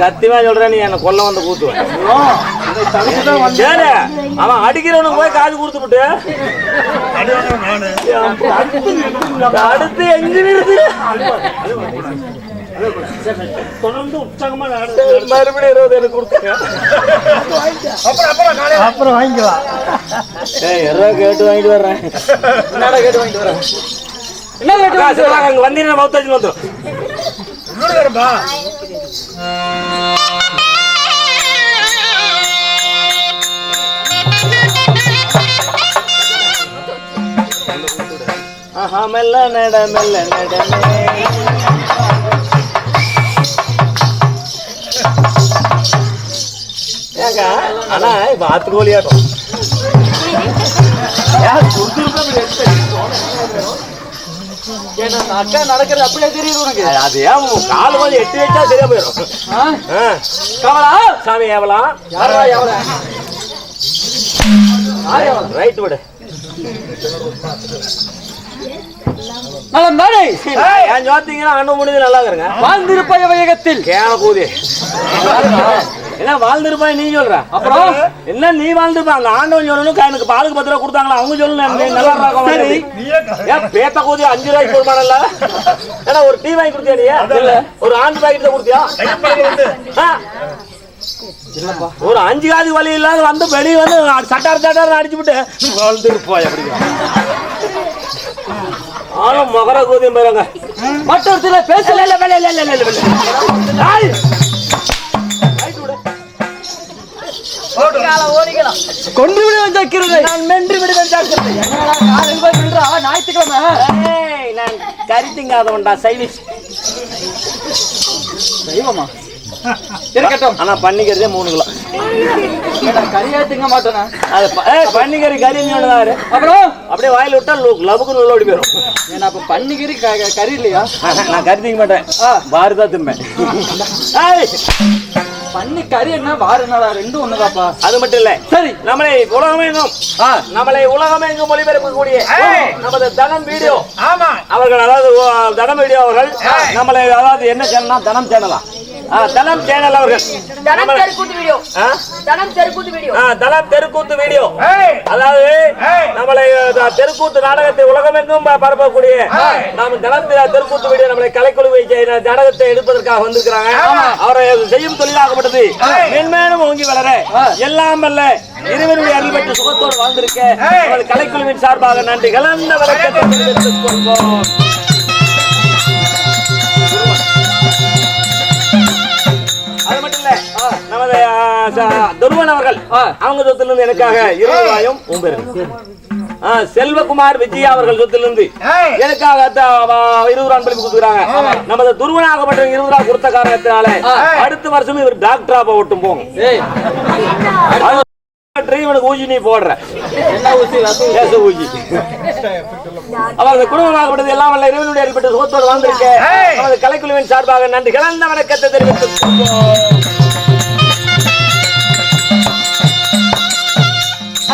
சத்தியமா சொல்றேன் நீ என்ன கொல்ல வந்து கூத்துவேன் சரி அவன் அடிக்கிறவனுக்கு போய் காசு கொடுத்து விட்டு. அடுத்து எங்க நிறுத்து தொடர்ந்து உற்சாகமா மறுபடியும் இருபது எனக்கு கொடுத்துங்க அப்புறம் வாங்கிக்கலாம் ஏய் இருபது கேட்டு வாங்கிட்டு வர்றேன். என்னடா கேட்டு வாங்கிட்டு வரேன் என்ன கேட்டு காசு வாங்க, அங்க வந்தீங்கன்னா மௌத்தாச்சு வந்துடும் மெல்ல நட மெல்ல நடமே ஏங்க ஆனா இப்ப ஆத்துக்கோழி ஆட்டம் ஏன்னா அந்த அக்கா நடக்கிறது அப்படியே தெரியுது உனக்கு? அது ஏன் கால் கொஞ்சம் எட்டு வச்சா சரியா போயிடும் ஆ? ஆ. கமலா! சாமி ஏவலாம் யாரா எவ்வளோ ரைட் விடு. நலம் தானே ஏன் ஜோத்திங்கன்னா அண்ணன் முடிஞ்சு நல்லா இருங்க. வாழ்ந்திருப்பய வையகத்தில். கேன கூதி என்ன வாழ்ந்திருப்பாய் நீ சொல்ற. அப்புறம் என்ன நீ வாழ்ந்திருப்பா? அந்த ஆண்டவன் சொல்லணும் எனக்கு பாலுக்கு பத்து ரூபா கொடுத்தாங்களா? அவங்க சொல்லணும் நல்லா. இருக்கும் ஏன் பேத்த கூதி அஞ்சு ரூபாய்க்கு கொடுப்பானல்ல? ஏன்னா ஒரு டீ வாங்கி கொடுத்தியா நீ? இல்ல ஒரு ஆண்டு பாக்கெட் தான் கொடுத்தியா? ஒரு அஞ்சு காதி வழி இல்லாத வந்து வெளியே வந்து சட்டார் சட்டார் அடிச்சு விட்டு வாழ்ந்துருப்பாய் அப்படிங்க ஆனா மகர கூதியம் போயிருங்க மற்றொருத்தில பேசல இல்ல, இல்ல, இல்ல, இல்ல, இல்ல, கொண்டு விட வந்திருக்கிறது நான் மென்று விடுவேன் ஜாக்கிரதை. காலையில் போய் விழுறா ஞாயிற்றுக்கிழமை? ஏய், நான் கறி திங்காதவன்டா சைனிஷ் தெய்வமா இருக்கட்டும். ஆனா பண்ணிக்கிறதே மூணு கிலோ. கறியே திங்க ஏய், பன்னிக்கறி கறி அப்புறம்? அப்படியே வாயில விட்டா லு- லபுக்கு உள்ள ஓடி போயிடும் ஏன்னா அப்ப பன்னிக்கறி கறி இல்லையா? நான் கறி திங்க மாட்டேன். பாரு தான் திம்பேன். பன்னி கறி என்ன வாரு என்னடா ரெண்டும் ஒண்ணுதாப்பா அது மட்டும் இல்ல. சரி. நம்மளை உலகமெங்கும் ஆ. நம்மளை உலகமெங்கும் ஒளிபரப்பக்கூடிய நமது தனம் வீடியோ. ஆமா. அவர்கள் அதாவது தனம் வீடியோ அவர்கள் நம்மளை அதாவது என்ன சேனல்னா தனம் சேனலா? தனம் சேனல் அவர்கள். தனம் தெருக்கூத்து வீடியோ? தனம் தெருக்கூத்து வீடியோ. தனம் தெருக்கூத்து வீடியோ. அதாவது. நம்மளை தெருக்கூத்து நாடகத்தை உலகமெங்கும் பரப்பக்கூடிய நாம் தனம் தெருக்கூத்து வீடியோ நம்மளை கலைக்குழுவை நாடகத்தை எடுப்பதற்காக வந்திருக்கிறாங்க. அவரை செய்யும் தொழிலாகப்பட்டது. மென்மேலும் ஓங்கி வளர எல்லாம் அல்ல இருவருடைய அருள் பெற்று சுகத்தோடு வாழ்ந்திருக்க கலைக்குழுவின் சார்பாக நன்றி கலந்த வணக்கத்தை அது மட்டும் இல்ல நமது துருவன் அவர்கள் அவங்க சொத்திலிருந்து எனக்காக இருபது ரூபாயும் செல்வகுமார் விஜயா அவர்கள் சொத்திலிருந்து எனக்காக இருபது ரூபா அன்பளிப்பு கொடுத்துருக்காங்க நமது துருவனாகப்பட்ட இருபது ரூபா கொடுத்த காரணத்தினால அடுத்த வருஷம் இவர் டாக்டரா போகட்டும் போங்க. ட்ரீவனுக்கு ஊசி நீ போடுற. என்ன ஊசி? ரசம். ஊசி? கேச ஊசி. அவர் அந்த குடும்பமாகப்பட்டது எல்லாம் வல்ல இறைவனுடைய அருள்பட்ட சுகத்தோடு வாழ்ந்திருக்க. நமது கலைக்குழுவின் சார்பாக நன்றி. கலந்த வணக்கத்தை தெரிவித்துக்.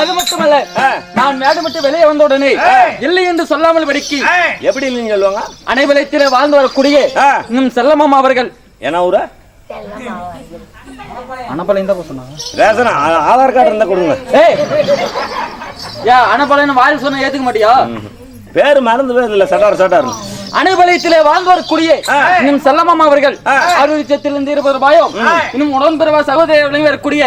அது மட்டுமல்ல. நான் மேடு விட்டு வெளியே வந்த உடனே இல்லை என்று சொல்லாமல் படிக்கி ஏய் எப்படி இல்லைன்னு சொல்லுவாங்க? அனைவலத்திலே வாழ்ந்து வரக்கூடிய. இன்னும் செல்லமாம் அவர்கள். என்ன ஊரா? அனப்பலையும் தான் சொன்னாங்க. ரேஷன் ஆதார் கார்டு இருந்தா கொடுங்க. ஏய்! யா அனப்பலைன்னு வாயில் சொன்ன ஏத்துக்க மாட்டியா? பேரு மறந்து பேர் இல்ல சட்டார் சட்டார். அனைவலயத்திலே வாழ்ந்து வரக்கூடிய இன்னும் செல்லமாம் அவர்கள். அறுபது சத்திலிருந்து இருபது ரூபாயும் இன்னும் உடன்பிறவா சகோதரர்களையும் வரக்கூடிய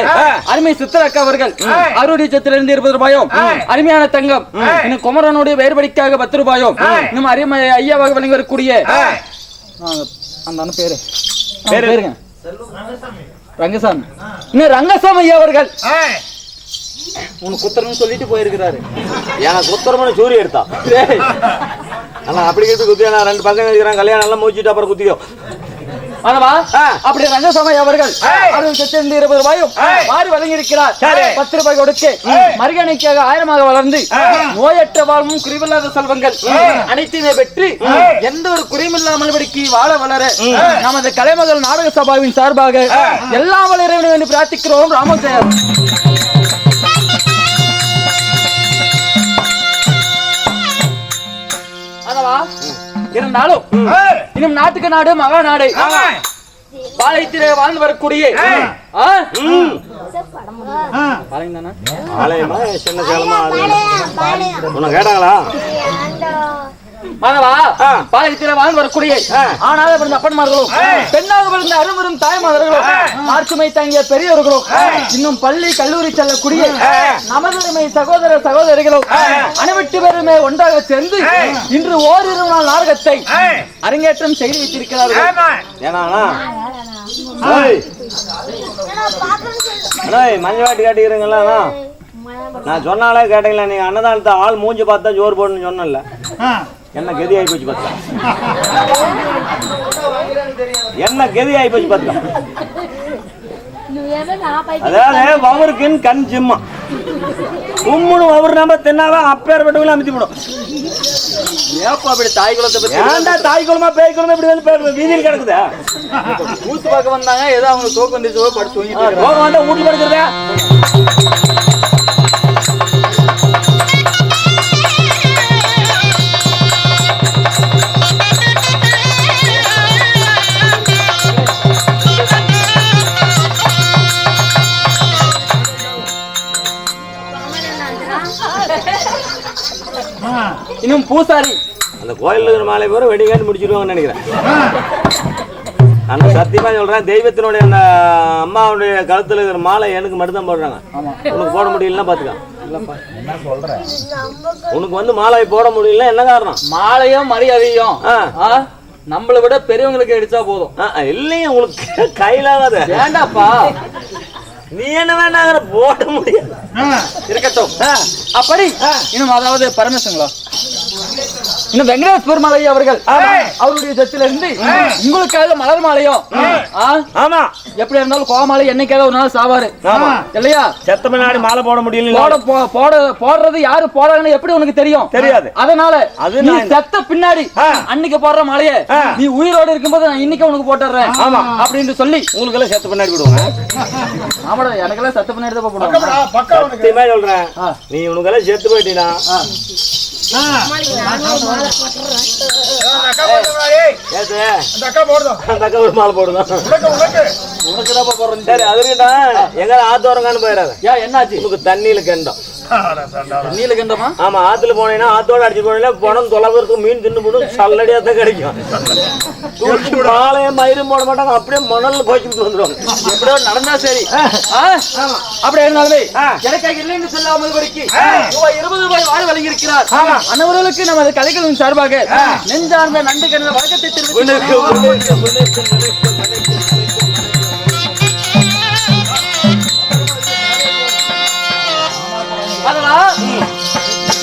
அருமை சித்திரக்கா அவர்கள். அறுபது சத்திலிருந்து இருபது ரூபாயும் அருமையான தங்கம். இன்னும் குமரனுடைய வேறுபடிக்காக பத்து ரூபாயும் இன்னும் அருமை ஐயாவாக வழங்கி வரக்கூடிய அந்த பேரு? பேருங்க. ரங்கசாமி. இன்னும் ரங்கசாமி ஐயா அவர்கள். உனக்கு குத்தரன்னு சொல்லிட்டு போயிருக்கிறாரு. எனக்கு சுத்தரமான சூரிய எடுத்தா. ஏய், ஆனா அப்படி கேட்டு குத்தியா நான் ரெண்டு பசங்க இருக்கிறான் கல்யாணம் எல்லாம் முடிச்சுட்டு அப்புறம் குத்திக்கோ. ஆ. அப்படி ரங்கசாமி அவர்கள் அறுபது சத்திலிருந்து இருபது ரூபாயும் வாரி வழங்கியிருக்கிறார். பத்து ரூபாய் கொடுத்து மருகணைக்காக ஆயிரமாக வளர்ந்து நோயற்ற வாழ்வும் குறைவில்லாத செல்வங்கள் அனைத்தையுமே பெற்று எந்த ஒரு குறைவில்லாமல் படிக்கு வாழ வளர நமது கலைமகள் நாடக சபாவின் சார்பாக எல்லாம் வளர வேண்டும் என்று பிரார்த்திக்கிறோம். ராமஜெயம் இருந்தாலும் இன்னும் நாட்டுக்கு நாடு மகா நாடு. பாளையத்திலே வாழ்ந்து வரக்கூடிய ஆ? பாளையம் தானே? ஆலயமா? சின்ன சேலமா? உன்னை கேட்டாங்களா? மாணவா ஆ. பாளையத்திலே வாழ்ந்து வரக்கூடிய ஆணாக பிறந்த அப்பன்மார்களும் பெண்ணாக பிறந்த அருவரும் தாய்மார்களும் மார்க்குமை தாங்கிய பெரியவர்களும் இன்னும் பள்ளி கல்லூரி செல்லக்கூடிய நமதருமை சகோதர சகோதரிகளும் அனைவட்டு பேருமே ஒன்றாக சேர்ந்து இன்று ஓரிரு நாள் நாடகத்தை அரங்கேற்றம் செய்து வைத்திருக்கிறார்கள். ஏனாண்ணா ஏய், அண்ணா மஞ்சள் வாட்டி காட்டிக்கிறீங்களா நான் சொன்னாலே கேட்டீங்களா நீங்க அன்னதானத்தை ஆள் மூஞ்சி பார்த்தா ஜோறு போடணும்னு சொன்னல என்ன கதி ஆகி போச்சு பார்த்தா? என்ன கதி ஆகி போச்சு பார்த்தா? அதாவது வவருக்குன்னு கண் சிம்மா. கும்முனு வவரு நம்ம தின்னாவே அப்பேர் பட்டவங்களும் அமைத்தி விடும் ஏப்பா அப்படி தாய் பத்தி ஏன்டா தாய் குளமா பேய் குளமா இப்படி வந்து பே- வீதியில் கிடக்குதா? கூத்து பார்க்க வந்தாங்க ஏதோ அவங்க தோக்கு வந்துருச்சு படுத்து இருக்காங்க. போக வந்தா படுக்கிறதா இன்னும் பூசாரி. அந்த கோயில்ல இருக்கிற மாலை பேரும் வெடிங்காட்டு முடிச்சிருவாங்கன்னு நினைக்கிறேன். நான் சத்தியமா சொல்றேன் தெய்வத்தினுடைய அந்த அம்மாவுடைய கழுத்துல இருக்கிற மாலை எனக்கு மட்டும்தான் போடுறாங்க. உனக்கு போட முடியலன்னா பாத்துக்க. உனக்கு வந்து மாலை போட முடியல என்ன காரணம்? மாலையும் மரியாதையும். நம்மளை விட பெரியவங்களுக்கு அடிச்சா போதும். இல்லையே உங்களுக்கு கையிலாகாத வேண்டாப்பா நீ என்ன வேண்டாங்கிற போட முடியாது இருக்கட்டும். அப்படி. இன்னும் அதாவது பரமேஸ்வரங்களா? இன்னும் வெங்கடேஷ் பெருமாளை அவர்கள் அவருடைய சத்தில இருந்து உங்களுக்காக மலர் மாலையும் ஆமா. எப்படி இருந்தாலும் கோமாலை என்னைக்காவது ஒரு நாள் சாவாரு. ஆமா. இல்லையா? செத்த முன்னாடி மாலை போட முடியல போட போட போடுறது யாரு போடுறாங்கன்னு எப்படி உனக்கு தெரியும்? தெரியாது. அதனால அது நீ செத்த பின்னாடி. அன்னைக்கு போடுற மாலைய. நீ உயிரோடு இருக்கும்போது நான் இன்னைக்கு உனக்கு போட்டுறேன் ஆமா. அப்படின்னு சொல்லி உங்களுக்கு எல்லாம் செத்த பின்னாடி விடுவாங்க ஆமாடா எனக்கெல்லாம் செத்த பின்னாடி தான் போடுவாங்க சத்தியமா சொல்றேன். நீ உனக்கெல்லாம் செத்து போயிட்டீனா. என்னாச்சு? உனக்கு தண்ணியில கண்டம். நீலகண்டமா? ஆமா ஆத்துல போனீங்கன்னா ஆத்தோட அடிச்சு போனீங்கன்னா பணம் தொலைவருக்கு மீன் தின்னு போடும் சல்லடியா தான் கிடைக்கும். மாலையும் மயிரும் போட மாட்டாங்க? அப்படியே மணல்ல போய்ச்சிட்டு வந்துருவாங்க. எப்படியோ நடந்தா சரி. ஆ? அப்படி இருந்தாலுமே ஆ. எனக்காக இல்லைன்னு சொல்லாமல் படிக்கு. ரூபாய் இருபது ரூபாய் வாரி வழங்கி இருக்கிறார் அனைவர்களுக்கு நமது கலைகளின் சார்பாக நெஞ்சார்ந்த நண்டு கண்ட வழக்கத்தை தெரிவித்து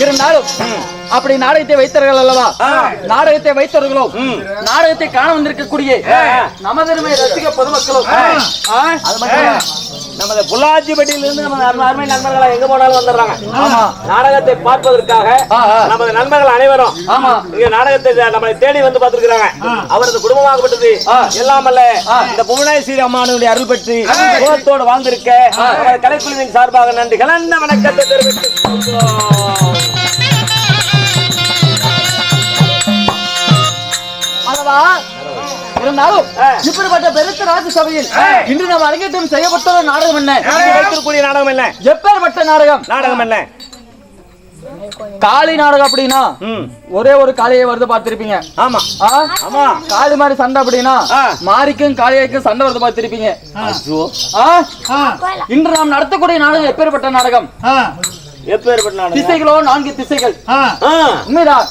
இருந்தாலும் அப்படி நாடகத்தை வைத்தார்கள் அல்லவா? நாடகத்தை வைத்தவர்களும் நாடகத்தை காண வந்திருக்கக்கூடிய நமதருமை ரசிக பொதுமக்களும். நமது பொள்ளாச்சிப்பட்டியில இருந்து நம்ம அருமை நண்பர்களா எங்க போனாலும் வந்துடுறாங்க. நாடகத்தை பார்ப்பதற்காக. நமது நண்பர்கள் அனைவரும் ஆமா. இங்க நாடகத்தை நம்மளை தேடி வந்து பார்த்திருக்கிறாங்க. அவரது குடும்பமாகப்பட்டது எல்லாம் அல்ல இந்த புவனேஸ்வரி அம்மானுடைய அருள் பெற்று குலத்தோடு வாழ்ந்திருக்க கலைக்குழுவின் சார்பாக நன்றி கலந்த வணக்கத்தை தெரிவித்துக் அல்லவா இருந்தாலும் இப்படிப்பட்ட பெருத்த சபையில் இன்று நாம் அரங்கேற்றம் செய்யப்பட்ட நாடகம் என்ன? இங்கே வைத்திருக்கக்கூடிய நாடகம் என்ன? எப்பேற்பட்ட நாடகம்? நாடகம் என்ன? காளி நாடகம் அப்படின்னா ம். ஒரே ஒரு காளியை வருது பார்த்திருப்பீங்க. ஆமா? ஆமா. காளி மாதிரி சண்டை அப்படின்னா. மாரிக்கும் காளியாக்கும் சண்டை வருது பார்த்திருப்பீங்க? இன்று நாம் நடத்தக்கூடிய நாடகம் எப்பேற்பட்ட நாடகம்? திசைகளோ நான்கு திசைகள். உண்மைதான்.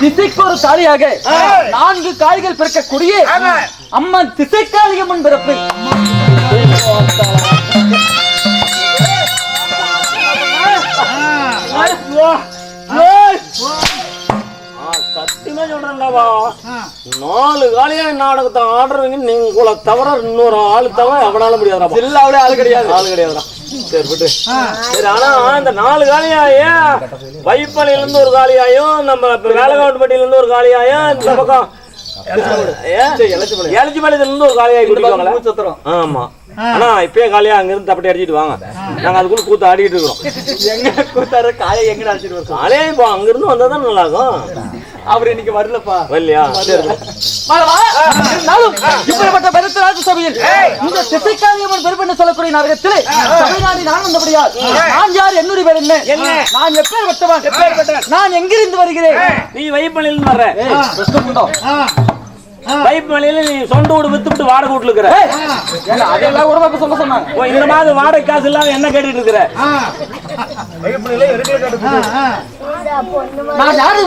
திசைக்கு ஒரு காளியாக நான்கு காளிகள் பிறக்கக்கூடிய அம்மா திசை காளியம்மன் பிறப்பு. ஆ, சத்தியமா சொல்றேன்டாவா நாலு காலியா நாடகத்தை ஆடுறவங்க நீங்க உங்களை தவிர இன்னொரு ஆளு தவிர எவனால முடியாதுடா ஜில்லாவிலே ஆள் கிடையாது. ஆளு கிடையாதுடா. சரி விட்டு சரி ஆனா இந்த நாலு காலியாயும் வைப்பாளையில இருந்து ஒரு காலியாயும் நம்ம வேலகாவட்டுப்பட்டியில இருந்து ஒரு காலியாயும் இந்த பக்கம் எலச்சிபாளையத்துல இருந்து ஒரு காலியாய் குடிப்பாங்களே சத்திரம் ஆமா. ஆனா இப்பயே காலியா அங்க இருந்து தப்பட்டி அடிச்சிட்டு வாங்க. நாங்க அதுக்குள்ள கூத்து ஆடிட்டு இருக்கிறோம். எங்க கூத்தாரு எங்க அடிச்சிட்டு வரோம் காலையே இப்போ அங்கிருந்து வந்தா தான் நல்லா இருக்கும் அவர் இன்னைக்கு வரலப்பா. வரலையா? இருந்தாலும் இப்படிப்பட்ட பெருத்த ராஜசபையில் இந்த திசைக்காரியம்மன் பெருமென்று சொல்லக்கூடிய நரகத்தில் தமிழ்நாடு நான் வந்தபடியால் நான் யார் என்னுடைய பேர் என்ன? நான் எப்பேற்பட்டவன்? நான் எங்கிருந்து வருகிறேன்? நீ வைப்பமலையில வர்ற. கிருஷ்ணகுண்டம். வைப்பமலையில நீ சொந்த வீடு வித்து விட்டு வாடகை வீட்டுல இருக்கிற. அதெல்லாம் பக்கம் சொல்ல சொன்னாங்க. ஓ, இந்த மாதிரி வாடகை காசு இல்லாம என்ன கேட்டுட்டு இருக்கிற? நான் யாரு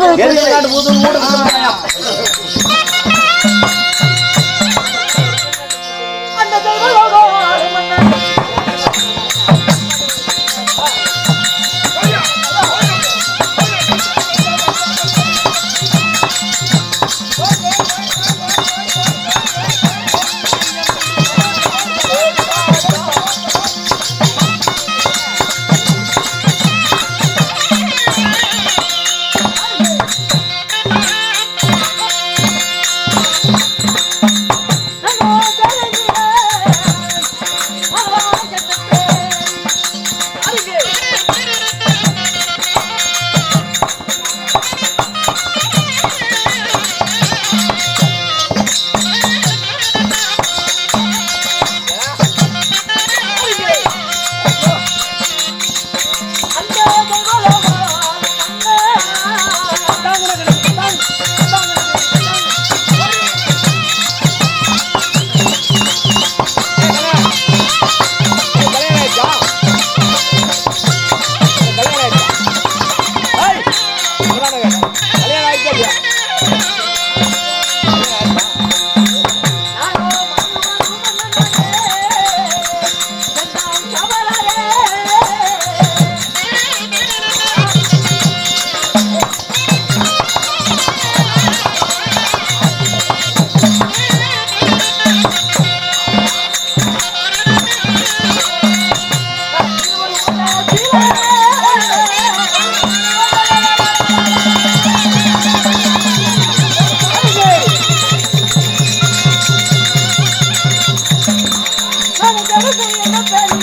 Sarı dünyada ben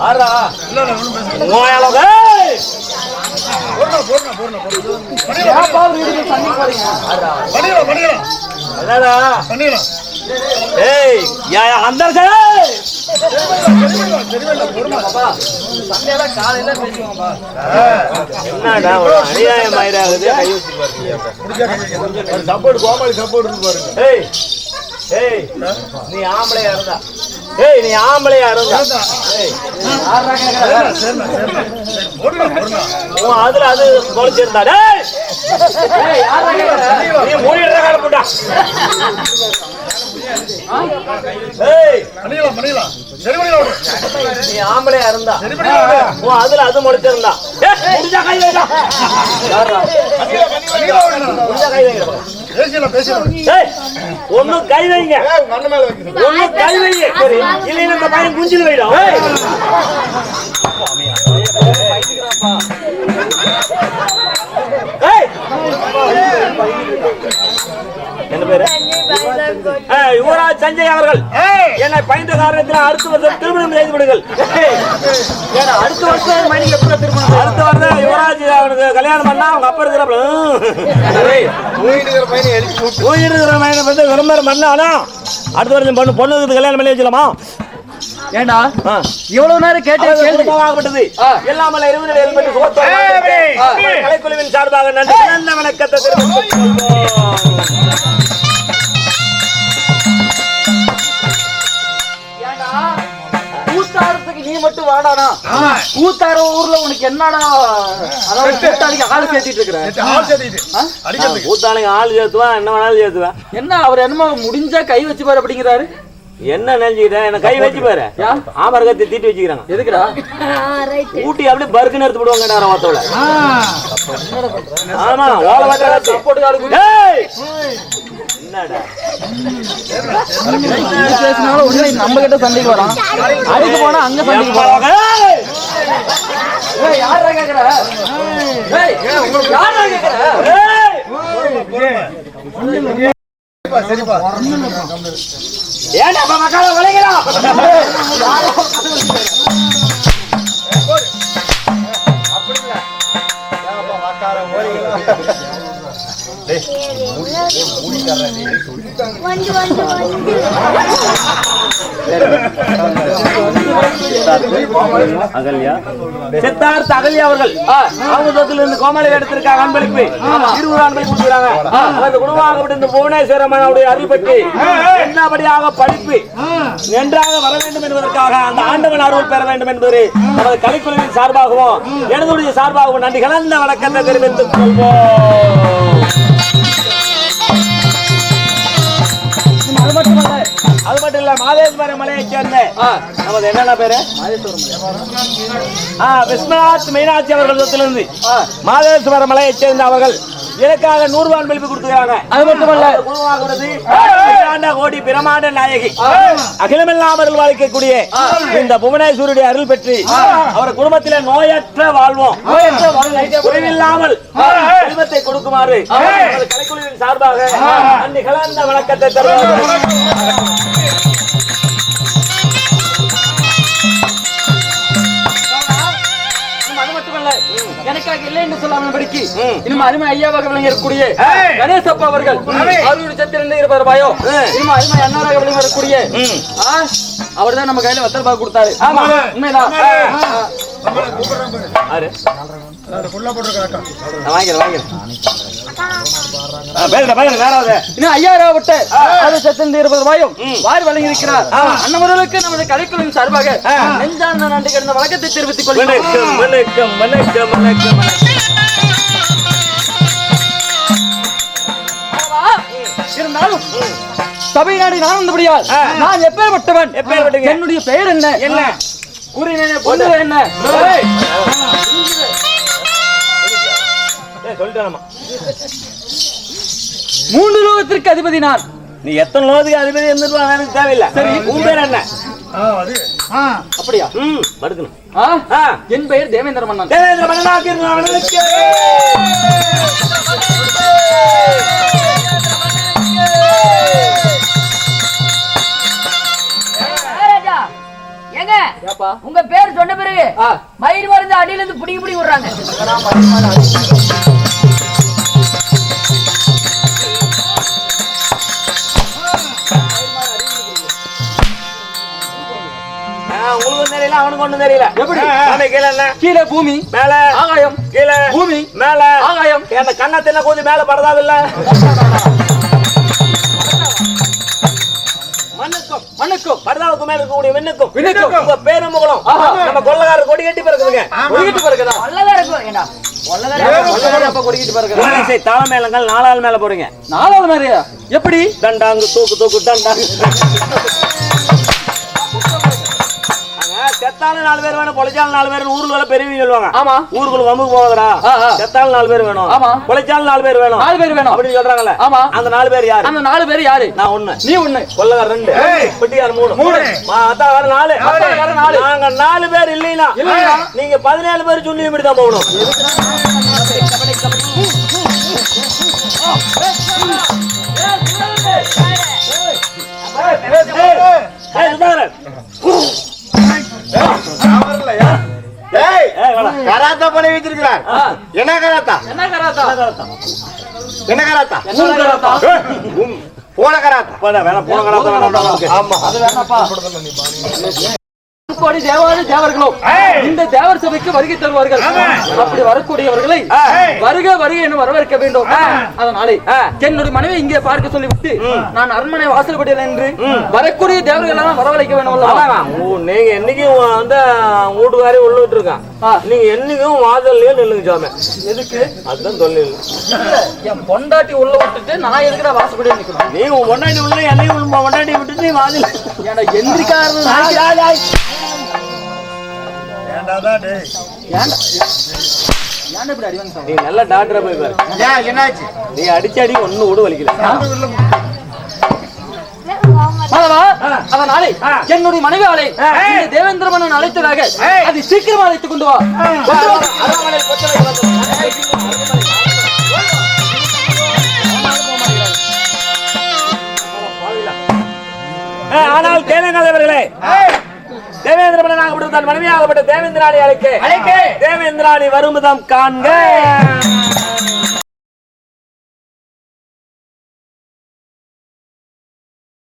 ஆறா. தண்ணி போறீங்க என்னடா? ஏய் யா யா, அந்தர் சார் என்னடா ஒரு அநியாயம் ஆயிராகுது சப்போர்ட் கோமாளி சப்போர்ட் பாருங்க. ஏய் ஏய் நீ ஆம்பளையா இருந்தா. ஏய் நீ ஆம்பளையா இருந்தா. ஏய் உன் அதுல அது தொலைச்சிருந்தா டேய்! நீ மூடிடுற கால போட்டா. ஏய் நீ ஆம்பளையா இருந்தா. உன் அதுல அது முடிச்சிருந்தா முடிஞ்சா கை வைடா. முடிஞ்சா கை வைங்க பேசிடலாம் ஏய் ஒண்ணு கை வைங்க. அண்ணன் மேல வைக்கிறேன் ஒண்ணு கை வைங்க. சரி இல்லைன்னா இந்த பையன் குஞ்சில் வைடா. ஏய் ஏய் என்ன பேரு? யுவராஜ் சஞ்சய் அவர்கள். என்னை பயந்த காரணத்தில் அடுத்த வருஷம் திருமணம் செய்து விடுங்கள். அடுத்த வருஷம் மணி எப்படி திருமணம் அடுத்த வருஷம் யுவராஜ் அவனுக்கு கல்யாணம் பண்ணா அவங்க அப்பா இருக்கிற பையனை இருக்கிற மையனை வந்து விளம்பரம் பண்ணானா? அடுத்த வருஷம் பொண்ணு பொண்ணுக்கு கல்யாணம் பண்ணி வச்சலாமா ஏண்டா? இவ்வளவு நேரம் கேட்ட கேள்வி. இருவர்கள் ஏற்பட்டு சுகத்தோடு வாழ்ந்திருக்க கலைக்குழுவின் சார்பாக நன்றி. வணக்கத்தை மட்டும் வாடானா? கூத்தார ஊர்ல உனக்கு என்னடா அதாவது ஆள் சேர்த்திட்டு இருக்கிற? நேத்து ஆள் சேர்த்துவான் என்ன வேணாலும் சேர்த்துவேன் என்ன அவர் என்னமோ முடிஞ்சா கை வச்சு பாரு அப்படிங்கிறாரு. என்ன நினைச்சுக்கிட்டேன் என்ன கை வச்சு பாரு. யா? ஆமரகத்தை தீட்டி வச்சுக்கிறாங்க எதுக்குடா? ஊட்டி அப்படியே பருக்குன்னு எடுத்து போடுவாங்க நேரம் மொத்தோட ஆமா ஓலை வட்ட சப்போர்ட் பேசினாலும் உடனே நம்ம கிட்ட சண்டைக்கு வரான். அடிக்க போனா அங்க சண்டைக்கு யாரா கேக்குற? யாரா கேக்குற! சரிப்பா, மக்களை. ஏன்ப்பா அகல்யா? சித்தார்த்த அகல்யா அவர்கள். ஆமுதத்தில் இருந்து கோமாளி எடுத்திருக்காங்க அன்பளிப்பு. இருபது அன்பளிப்பு கொடுக்குறாங்க அந்த குடும்பமாகப்பட்ட இந்த புவனேஸ்வரமனுடைய அருள் பெற்று என்னபடியாக படிப்பு நன்றாக வர வேண்டும் என்பதற்காக அந்த ஆண்டவன் அருள் பெற வேண்டும் என்பது நமது கலைக்குழுவின் சார்பாகவும் எனதுடைய சார்பாகவும் நன்றி கலந்த வணக்கத்தை தெரிவித்துக் கொள்வோம். அது மட்டுமல்ல அது மட்டும் இல்ல மாதேஸ்வர மலையைச் சேர்ந்த நமது என்னென்ன பேரு? விஸ்வநாத் மீனாட்சி அவர்கள் மாதேஸ்வர மலையைச் சேர்ந்த அவர்கள் எனக்காக நூறு ரூபாய் அன்பளிப்பு கொடுத்துருக்காங்க அது மட்டுமல்ல. குருவாகிறது கோடி பிரமாண்ட நாயகி. அகிலமில்லாமல் வாழ்க்கக்கூடிய இந்த புவனேஸ்வருடைய அருள் பெற்று அவர் குடும்பத்திலே நோயற்ற வாழ்வோம். குறைவில்லாமல் செல்வத்தை கொடுக்குமாறு கலைக்குழுவின் சார்பாக அன்னை கலந்த வணக்கத்தை தருவார்கள் எனக்காக இல்லை என்று சொல்லாமபடிக்கு ம். இன்னும் அருமை ஐயாவாக விளங்கக்கூடிய கணேசப்பா அவர்கள் அவருடைய சத்திரம் இருபது ரூபாயோ இன்னும் அருமை அண்ணாராக விளங்கி வரக்கூடிய அவர் தான் நம்ம கையில வத்தல் பாக்கு கொடுத்தாரு. ஆமா. உண்மைதான். இருபது ரூபாயும் வாரி வழங்கி இருக்கிறார் அன்னவர்களுக்கு நமது கலைக்குழுவின் சார்பாக நெஞ்சார்ந்த கிடந்த வழக்கத்தை தெரிவித்துக் கொள்கிறோம். வணக்கம் வணக்கம் வணக்கம் வணக்கம். வணக்கம் இருந்தாலும் சபை நாடி நான் வந்தபடியால் நான் எப்பேற்பட்டவன்? என்னுடைய பெயர் என்ன? என்ன? பொண்ணு என்ன? ஏய், ஏய், சொல்லிட்டேனம்மா. மூன்று லோகத்திற்கு அதிபதி நான். நீ எத்தனை லோகத்துக்கு அதிபதி இருந்துட்டு எனக்கு தேவையில்லை. சரி உன் பேர் என்ன. அப்படியா? ம் படுக்கணும். என் பெயர் தேவேந்திர மன்னன். தேவேந்திர மன்னனாக்கு உங்க பேர் சொன்ன பிறகு ஆ. மயில் மருந்து அடியில இருந்து புடிங்கி புடிங்கி விடுறாங்க. ஆ, உங்களுக்கும் தெரியல அவனுக்கு ஒண்ணும் தெரியல. எப்படி? கீழே பூமி. மேல. ஆகாயம். கீழே. பூமி. மேல. ஆகாயம். என்ன கண்ணத்தின கொஞ்சம் மேல படதாவில்ல மண்ணுக்கும் மண்ணுக்கும் பரதாவுக்கு மேல இருக்கக்கூடிய விண்ணுக்கும் விண்ணுக்கும். உங்க பேரும் முகலும் ஆஹா. நம்ம கொள்ளக்காரர் கொடி கட்டி பிறகுதுங்க பிறகுதா ஏண்டா? அப்ப கொடிக்கிட்டு பிறகுதா ஓலிசை தாள மேளங்கள் நாலாள் மேல போறீங்க நாலாவது மாதிரியா எப்படி? தண்டாங்கு தூக்கு தூக்கு தண்டாங்கு. செத்தாலும் நாலு பேர் வேணும் பொழைச்சாலும் நாலு பேர் ஊருக்குள்ள பெரியவங்க சொல்லுவாங்க ஆமா ஊருக்குள்ள ஆ, ஆ. செத்தாலும் நாலு பேர் வேணும் ஆமா. பொழைச்சாலும் நாலு பேர் வேணும் நாலு பேர் வேணும் அப்படின்னு சொல்றாங்கல்ல ஆமா. அந்த நாலு பேர் யாரு அந்த நாலு பேர் யாரு நான் ஒண்ணு நீ ஒண்ணு கொள்ளக்கார ரெண்டு பெட்டியார் மூணு மூணு. அத்தாக்கார நாலு அத்தாக்கார நாலு. நாங்க நாலு பேர் இல்லைனா? நீங்க பதினேழு பேர் சொல்லி இப்படி தான் போகணும் ஏய், கராத்தா? என்ன கராத்தா? என்ன கராத்தா? என்ன கராத்தா? என்ன கராத்தா? போன கராத்தா. வேணாம், போன வேணாம், நமக்கு. ஆமா. அது வேணாப்பா கோடி தேவாதி தேவர்களும் இந்த தேவர் சபைக்கு வருகை தருவார்கள். அப்படி வரக்கூடியவர்களை வருக வருக என்று வரவேற்க வேண்டும். அதனாலே என்னுடைய மனைவி இங்கே பார்க்க சொல்லிவிட்டு நான் அரண்மனை வாசல்படியில் என்று வரக்கூடிய தேவர்கள் எல்லாம் வரவழைக்க வேண்டும் நீங்க என்னைக்கும் வந்து வீட்டுக்காரி உள்ள விட்டுருக்கான். நீங்க என்னைக்கும் வாசல்லயே நில்லுங்க சாமி. எதுக்கு? அதுதான் தொழில் என் பொண்டாட்டி உள்ள விட்டுட்டு நான் எதுக்குடா வாசல்படியில் நிக்கணும்? நீ உன் பொண்டாட்டி உள்ள என்னையும் பொண்டாட்டி விட்டுட்டு நீ வாசல் ஏன்னா எந்திரிக்காரன் நீ நல்ல டாக்டரா போய் பாரு என்னாச்சு நீ அடிச்சு அடி ஒண்ணு கூட வலிக்கல என்னுடைய மனைவி ஆளை இந்த தேவேந்திர மன்னன் அழைத்ததாக அது சீக்கிரமா அழைத்துக் கொண்டு வா ஆனால் தேவேந்திரவர்களே தேவேந்திர மன்னனாகப்பட்ட தன் மனைவியாகப்பட்ட தேவேந்திராணி அழைக்க தேவேந்திராணி வருமுதம் காண்க.